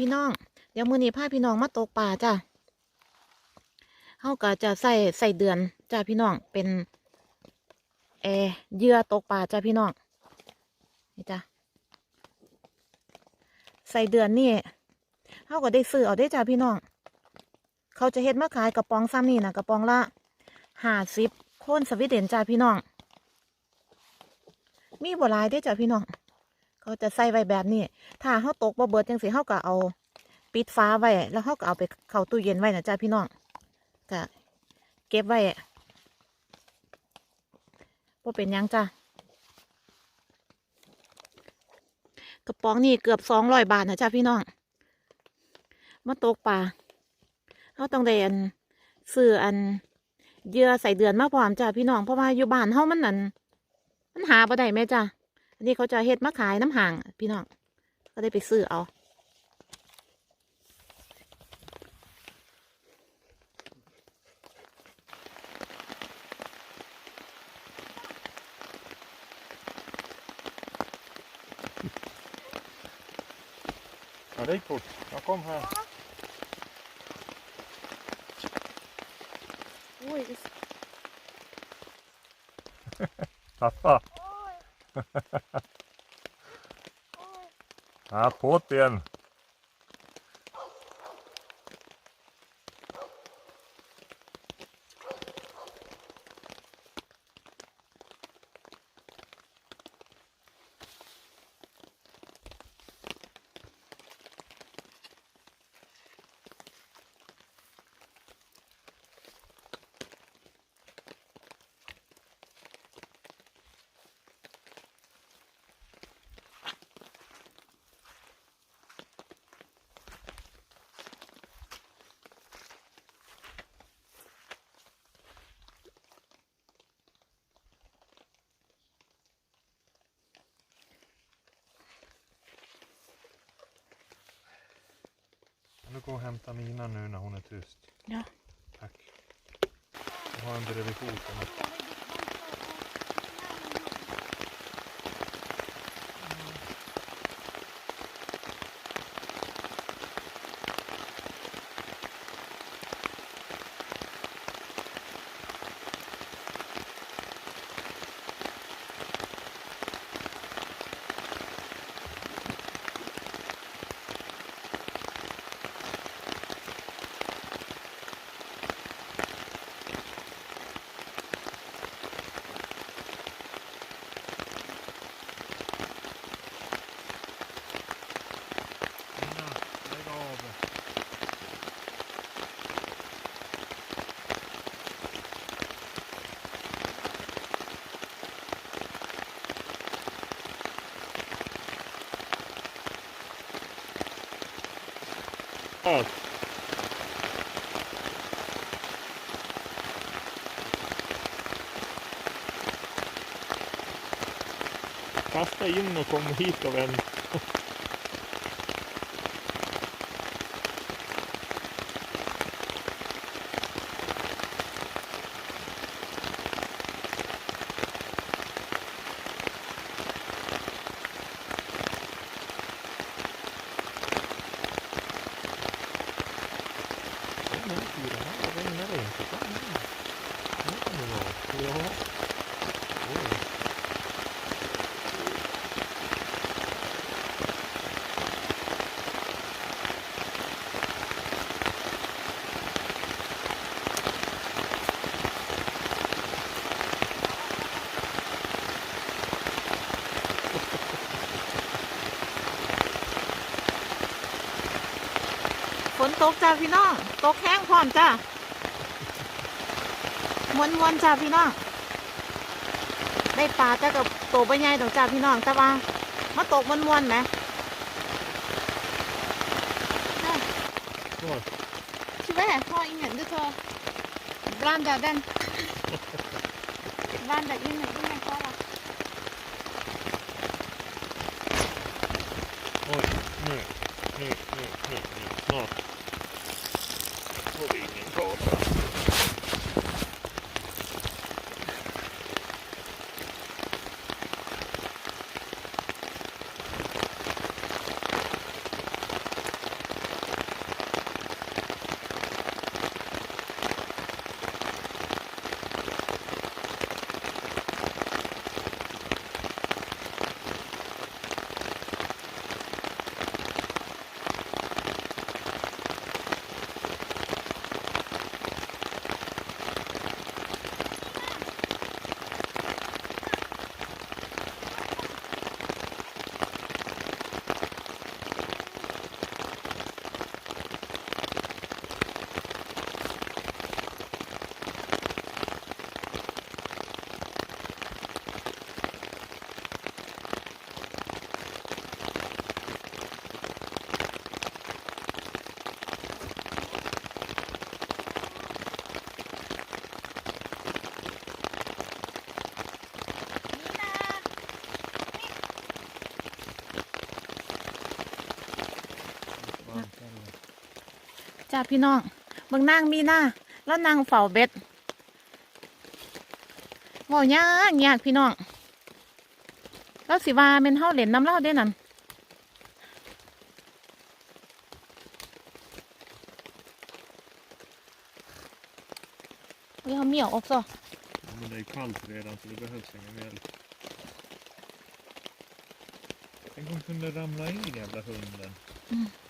พี่น้อง เดี๋ยวมื้อนี้พาพี่น้องมาตกปลาจ้าเฮาก็จะใส่ใส่เดือนจ้าพี่น้อง เป็นเอเยื่อตกปลาจ้าพี่น้อง นี่จ้าใส่เดือนนี่เฮาก็ได้ซื้อเอาได้จ้าพี่น้อง เขาจะเฮ็ดมาขายกระป๋องซ้ำนี่นะกระป๋องละห้าสิบโคนสวีเดนจ้าพี่น้อง มีบัวลายได้จ้าพี่น้อง เขาจะใส่ไว้แบบนี้ ถ้าเขาตกบ่เบิดจังสิเขาก็เอาปิดฟ้าไว้ แล้วเขาก็เอาไปเข้าตู้เย็นไว้นะจ้าพี่น้องก็เก็บไว้บ่เป็นยังจ้ากระป๋องนี่เกือบสองร้อยบาทนะจ้าพี่น้อง มาตกปลาเขาต้องได้อันซื้ออันเยื่อใส่เดือนมาพร้อมจ้าพี่น้องเพราะว่าอยู่บ้านเฮามันนั่นมันหาบ่ได้แม่จ้า อันนี้เขาจะเฮ็ดมาขายน้ำห่าง พี่น้อง ก็ได้ไปซื้อเอา Ja, det gick fort. Jag kom här. อุ้ย Pappa. à, phố tiền Du går och hämta Mina nu när hon är tyst. Ja. Tack. Jag har en bredvid foten. Mina, Kasta in och kom hit och vänd. Nej, นตกจ้าพี่น้องตกแห้งพร้อมจ้ามวนมวนๆจ้าพี่น้องได้ปลาแต่กับโตวใหญ่ดอกจ้าพี่น้องแต่ว่ามาตกมวนมวนๆไหม Var? Tyvärr har ingen. Du tar blanda den. Blanda in ingen fara. Oj, จ้าพี่น้องเบิ่งนางมีหน้าแล้วนางเฝ้าเบ็ดเว่ายากยากพี่น้องแล้วสิว่าเป็นเฮาเล่นน้ำเล่าได้นั่นเฮ้ยเขาเหมียวออกซะ Men det är kallt redan så det behövs ingen mjölk. Tänk om kunde ramla in jävla hunden. ส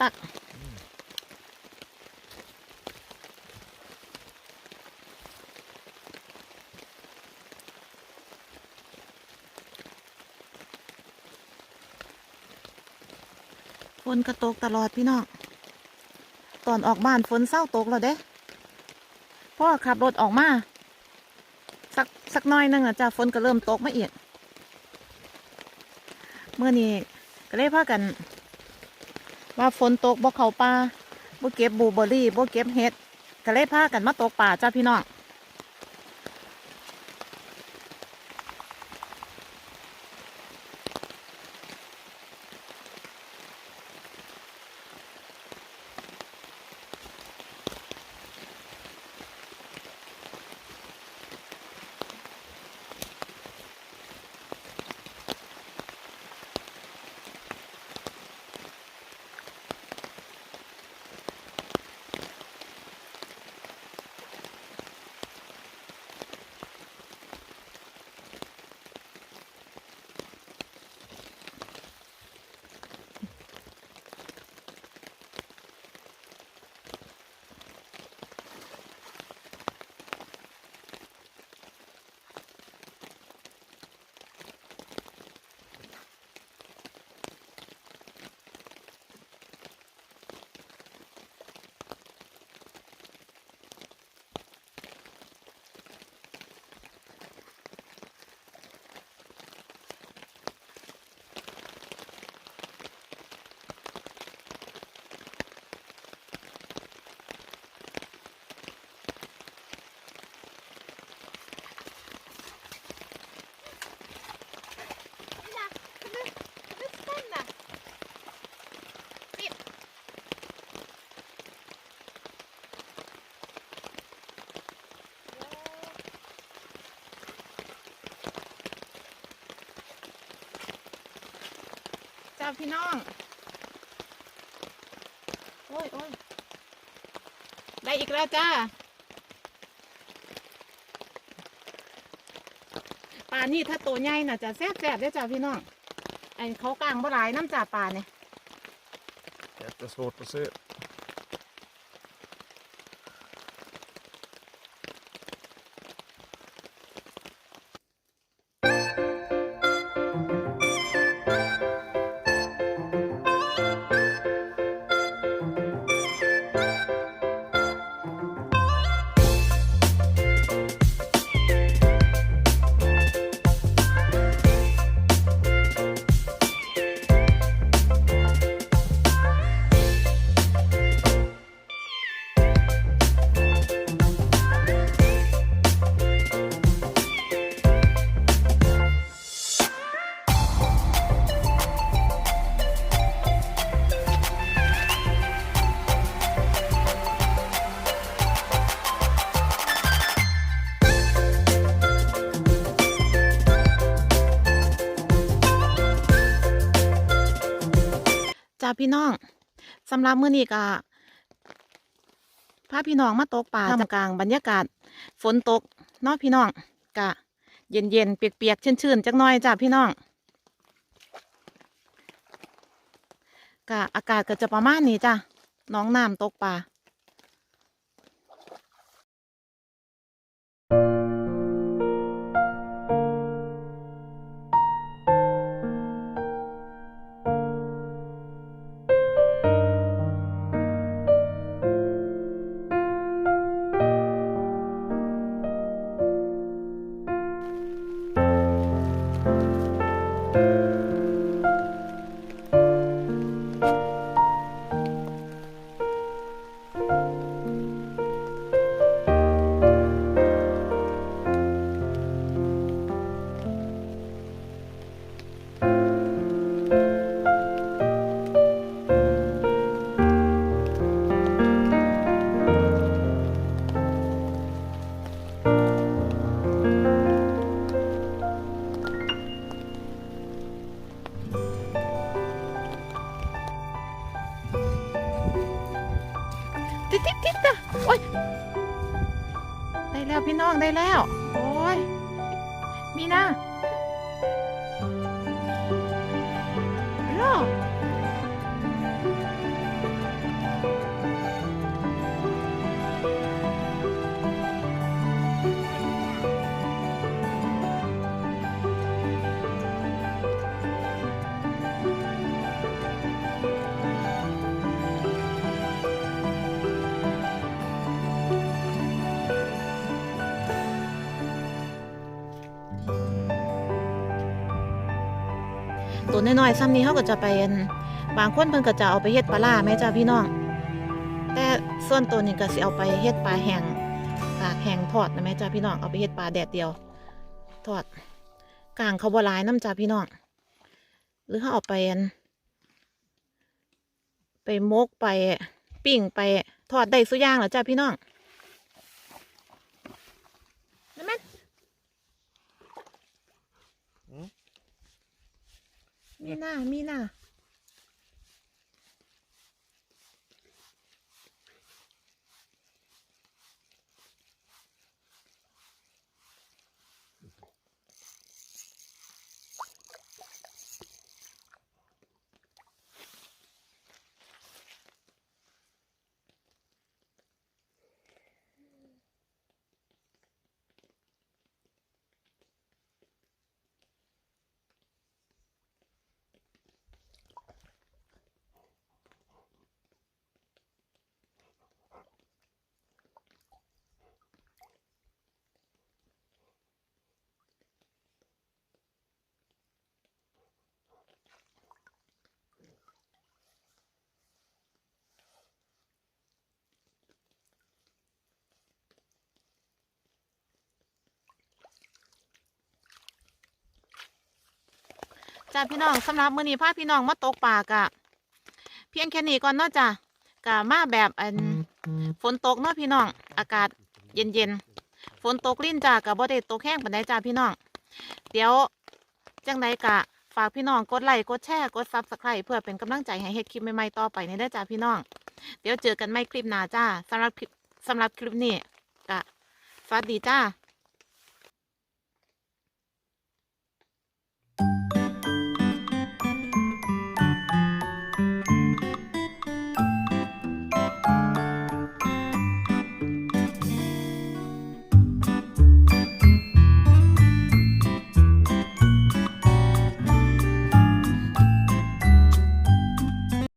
ตักฝนก็ตกตลอดพี่น้อง ตอนออกบ้านฝนเศร้าตกแล้วเด้พ่อขับรถออกมา สักสักน้อยหนึงอะจ้าฝนก็เริ่มตกมาอีกเมื่อนี้ก็เลยพากัน ว่าฝนตกบ่เขาป่าบ่เก็บบูเบอร์รี่บ่เก็บเห็ดก็เลยพากันมาตกป่าจ้าพี่น้อง พี่น้อง โอ้ยโอ้ยได้อีกแล้วจ้าปลานี่ถ้าตัวใหญ่น่ะจะแซ่บแซ่บได้จ้าพี่น้องไอ้เขากลางบ่หลายน้ำจ่าปลาเนี่ย Jättesvårt att se. พี่น้องสำหรับมื้อนี้ก็พาพี่น้องมาตกปลาท่ามกลางบรรยากาศ ฝนตกเนาะพี่น้องกะ เย็นเย็นๆเปียกๆชื้นๆจักหน่อยจ้าพี่น้องกะอากาศก็จะประมาณนี้จ้าน้องน้ำตกปลา ตัวน้อยๆซ้ำนี้เขาก็จะไปอันบางคนเพิ่นก็จะเอาไปเฮ็ดปลาล่าแม่จ้าพี่น้อง แต่ส่วนตัวนี้ก็สิเอาไปเฮ็ดปลาแห้งปลาแห้งทอดนะแม่จ้าพี่น้องเอาไปเฮ็ดปลาแดดเดียวทอดกลางเขาบ่หลายน้ำจ้าพี่น้อง หรือเขาเอาไปอันไปมกไปปิ้งไปทอดได้สุย่างเหรอจ้าพี่น้องนั่นแม่น มีหน้า จ้าพี่น้องสำหรับมื้อนี้พาพี่น้องมาตกปลากะเพียงแค่นี้ก่อนเนาะจ้ะกะมาแบบอันฝนตกเนาะพี่น้อง อากาศเย็นๆฝนตกลิ้นจ้ะกะบ่ได้ตกแห้งปานใดจ้าพี่น้อง เดี๋ยวจังใดกะฝากพี่น้องกดไลค์กดแชร์กดซับสไครต์เพื่อเป็นกำลังใจให้เฮ็ดคลิปใหม่ๆต่อไปในเด้อจ้าพี่น้อง เดี๋ยวเจอกันใหม่คลิปหน้าจ้าสำหรับสำหรับคลิปนี้กะสวัสดีจ้า